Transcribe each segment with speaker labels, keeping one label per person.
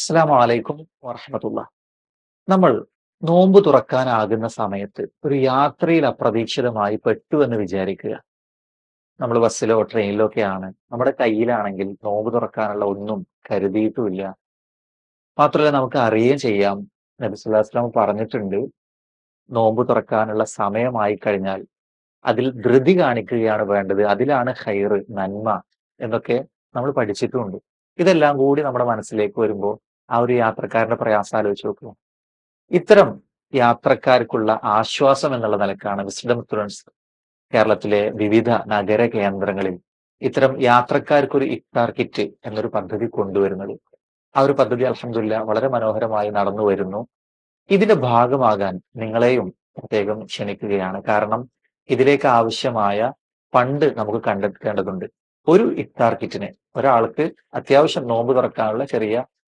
Speaker 1: അസ്സലാമു വലൈക്കും വറഹമത്തുള്ള. നമ്മൾ നോമ്പ് തുറക്കാനാകുന്ന സമയത്ത് ഒരു യാത്രയിൽ അപ്രതീക്ഷിതമായി പെട്ടു എന്ന് വിചാരിക്കുക. നമ്മൾ ബസ്സിലോ ട്രെയിനിലോ ഒക്കെയാണ് നമ്മുടെ കയ്യിലാണെങ്കിൽ നോമ്പ് തുറക്കാനുള്ള ഒന്നും കരുതിയിട്ടുമില്ല. മാത്രമല്ല നമുക്ക് അറിയുകയും ചെയ്യാം. നബി സല്ലല്ലാഹു പറഞ്ഞിട്ടുണ്ട് നോമ്പ് തുറക്കാനുള്ള സമയമായി കഴിഞ്ഞാൽ അതിൽ ധൃതി കാണിക്കുകയാണ് വേണ്ടത്. അതിലാണ് ഹൈറ് നന്മ എന്നൊക്കെ നമ്മൾ പഠിച്ചിട്ടുമുണ്ട് ഇതെല്ലാം കൂടി നമ്മുടെ മനസ്സിലേക്ക് വരുമ്പോൾ ആ ഒരു യാത്രക്കാരന്റെ പ്രയാസം ആലോചിച്ച് നോക്കുക ഇത്തരം യാത്രക്കാർക്കുള്ള ആശ്വാസം എന്നുള്ള നിലക്കാണ് വിസ്ഡം സ്റ്റുഡൻസ് കേരളത്തിലെ വിവിധ നഗര കേന്ദ്രങ്ങളിൽ ഇത്തരം യാത്രക്കാർക്കൊരു ഇഫ്താർ കിറ്റ് എന്നൊരു പദ്ധതി കൊണ്ടുവരുന്നത്. ആ ഒരു പദ്ധതി അലഹമില്ല വളരെ മനോഹരമായി നടന്നു വരുന്നു. ഇതിന്റെ ഭാഗമാകാൻ നിങ്ങളെയും പ്രത്യേകം ക്ഷണിക്കുകയാണ്. കാരണം ഇതിലേക്ക് ആവശ്യമായ ഫണ്ട് നമുക്ക് കണ്ടെത്തേണ്ടതുണ്ട്. ഒരു ഇഫ്താർ കിറ്റിന് ഒരാൾക്ക് അത്യാവശ്യം നോമ്പ് തുറക്കാനുള്ള ചെറിയ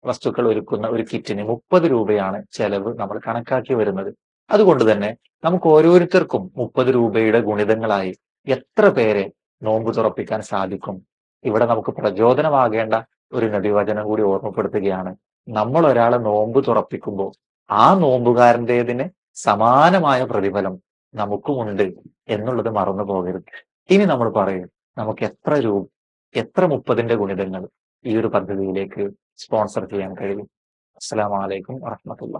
Speaker 1: വസ്തുക്കൾ ഒരുക്കുന്ന ഒരു കിറ്റിന് മുപ്പത് രൂപയാണ് ചെലവ് നമ്മൾ കണക്കാക്കി വരുന്നത്. അതുകൊണ്ട് തന്നെ നമുക്ക് ഓരോരുത്തർക്കും മുപ്പത് രൂപയുടെ ഗുണിതങ്ങളായി എത്ര പേരെ നോമ്പ് തുറപ്പിക്കാൻ സാധിക്കും? ഇവിടെ നമുക്ക് പ്രചോദനമാകേണ്ട ഒരു നടിവചനം കൂടി ഓർമ്മപ്പെടുത്തുകയാണ്. നമ്മൾ ഒരാളെ നോമ്പ് തുറപ്പിക്കുമ്പോൾ ആ നോമ്പുകാരന്റെതിന് സമാനമായ പ്രതിഫലം നമുക്കുമുണ്ട് എന്നുള്ളത് മറന്നു പോകരുത് ഇനി നമ്മൾ പറയും നമുക്ക് എത്ര രൂപ എത്ര മുപ്പതിന്റെ ഗുണിതങ്ങൾ ഈ ഒരു പദ്ധതിയിലേക്ക് സ്പോൺസർ ചെയ്യാൻ കഴിയും. അസ്സാം വലൈക്കും വറഹമത്തുള്ള